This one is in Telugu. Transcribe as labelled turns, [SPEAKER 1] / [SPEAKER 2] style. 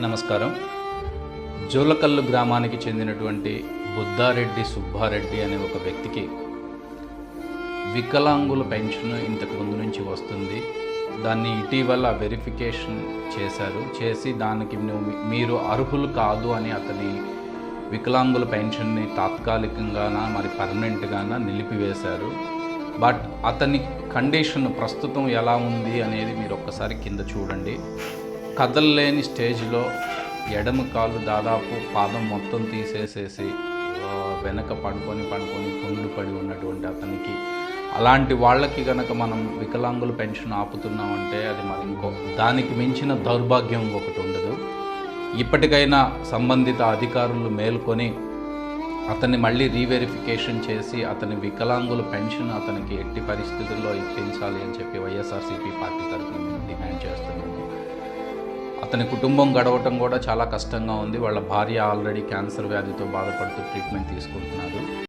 [SPEAKER 1] నమస్కారం. జోలకల్లు గ్రామానికి చెందినటువంటి బుద్ధారెడ్డి సుబ్బారెడ్డి అనే ఒక వ్యక్తికి వికలాంగుల పెన్షన్ ఇంతకు ముందు నుంచి వస్తుంది. దాన్ని ఇటీవల వెరిఫికేషన్ చేశారు. చేసి దానికి మీరు అర్హులు కాదు అని అతని వికలాంగుల పెన్షన్ని తాత్కాలికంగాన మరి పర్మనెంట్గానా నిలిపివేశారు. బట్ అతని కండిషన్ ప్రస్తుతం ఎలా ఉంది అనేది మీరు ఒక్కసారి కింద చూడండి. కదలలేని స్టేజ్లో ఎడమ కాలు దాదాపు పాదం మొత్తం తీసేసేసి వెనక పడుకొని పడుకొని కుండు పడి ఉన్నటువంటి అతనికి. అలాంటి వాళ్ళకి కనుక మనం వికలాంగుల పెన్షన్ ఆపుతున్నామంటే అది మరి ఇంకో దానికి మించిన దౌర్భాగ్యం ఒకటి ఉండదు. ఇప్పటికైనా సంబంధిత అధికారులు మేల్కొని అతన్ని మళ్ళీ రీవెరిఫికేషన్ చేసి అతని వికలాంగుల పెన్షన్ అతనికి ఎట్టి పరిస్థితుల్లో ఇప్పించాలి అని చెప్పి వైఎస్ఆర్సీపీ పార్టీ తరఫున డిమాండ్ చేస్తున్నాము అతని కుటుంబం గడవటం కూడా చాలా కష్టంగా ఉంది. వాళ్ళ భార్య ఆల్రెడీ క్యాన్సర్ వ్యాధితో బాధపడుతూ ట్రీట్మెంట్ తీసుకుంటున్నారు.